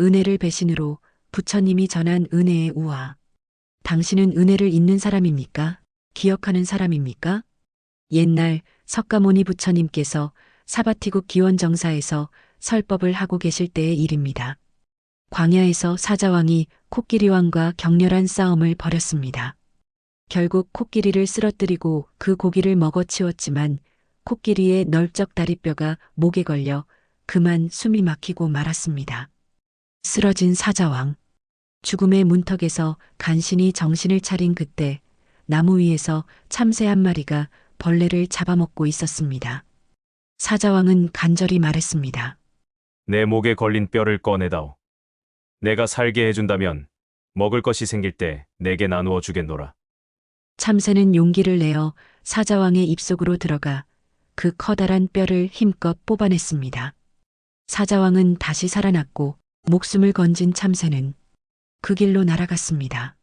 은혜를 배신으로 부처님이 전한 은혜의 우화. 당신은 은혜를 잊는 사람입니까? 기억하는 사람입니까? 옛날 석가모니 부처님께서 사바티국 기원정사에서 설법을 하고 계실 때의 일입니다. 광야에서 사자왕이 코끼리왕과 격렬한 싸움을 벌였습니다. 결국 코끼리를 쓰러뜨리고 그 고기를 먹어치웠지만 코끼리의 널쩍 다리뼈가 목에 걸려 그만 숨이 막히고 말았습니다. 쓰러진 사자왕. 죽음의 문턱에서 간신히 정신을 차린 그때 나무 위에서 참새 한 마리가 벌레를 잡아먹고 있었습니다. 사자왕은 간절히 말했습니다. 내 목에 걸린 뼈를 꺼내다오. 내가 살게 해준다면 먹을 것이 생길 때 내게 나누어 주겠노라. 참새는 용기를 내어 사자왕의 입속으로 들어가 그 커다란 뼈를 힘껏 뽑아냈습니다. 사자왕은 다시 살아났고 목숨을 건진 참새는 그 길로 날아갔습니다.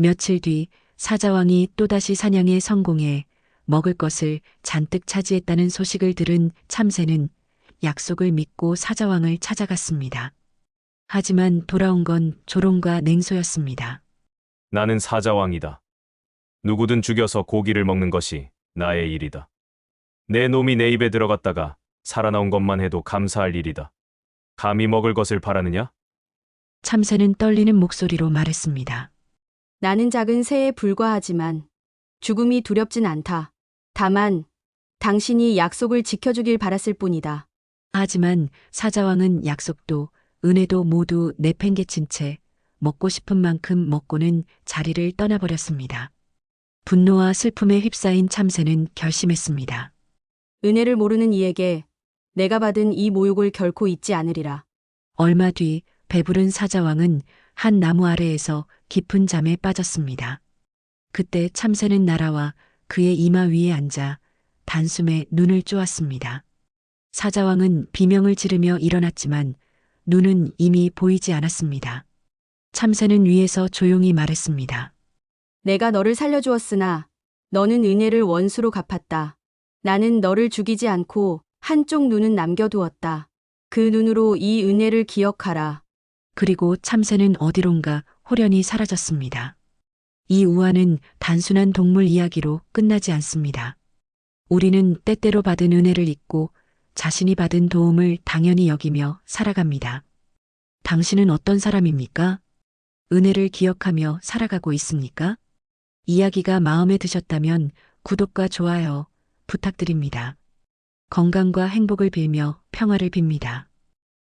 며칠 뒤 사자왕이 또다시 사냥에 성공해 먹을 것을 잔뜩 차지했다는 소식을 들은 참새는 약속을 믿고 사자왕을 찾아갔습니다. 하지만 돌아온 건 조롱과 냉소였습니다. 나는 사자왕이다. 누구든 죽여서 고기를 먹는 것이 나의 일이다. 내 놈이 내 입에 들어갔다가 살아나온 것만 해도 감사할 일이다. 감히 먹을 것을 바라느냐? 참새는 떨리는 목소리로 말했습니다. 나는 작은 새에 불과하지만 죽음이 두렵진 않다. 다만 당신이 약속을 지켜주길 바랐을 뿐이다. 하지만 사자왕은 약속도 은혜도 모두 내팽개친 채 먹고 싶은 만큼 먹고는 자리를 떠나버렸습니다. 분노와 슬픔에 휩싸인 참새는 결심했습니다. 은혜를 모르는 이에게 내가 받은 이 모욕을 결코 잊지 않으리라. 얼마 뒤 배부른 사자왕은 한 나무 아래에서 깊은 잠에 빠졌습니다. 그때 참새는 날아와 그의 이마 위에 앉아 단숨에 눈을 쪼았습니다. 사자왕은 비명을 지르며 일어났지만 눈은 이미 보이지 않았습니다. 참새는 위에서 조용히 말했습니다. 내가 너를 살려주었으나 너는 은혜를 원수로 갚았다. 나는 너를 죽이지 않고 한쪽 눈은 남겨두었다. 그 눈으로 이 은혜를 기억하라. 그리고 참새는 어디론가 호련히 사라졌습니다. 이 우화는 단순한 동물 이야기로 끝나지 않습니다. 우리는 때때로 받은 은혜를 잊고 자신이 받은 도움을 당연히 여기며 살아갑니다. 당신은 어떤 사람입니까? 은혜를 기억하며 살아가고 있습니까? 이야기가 마음에 드셨다면 구독과 좋아요 부탁드립니다. 건강과 행복을 빌며 평화를 빕니다.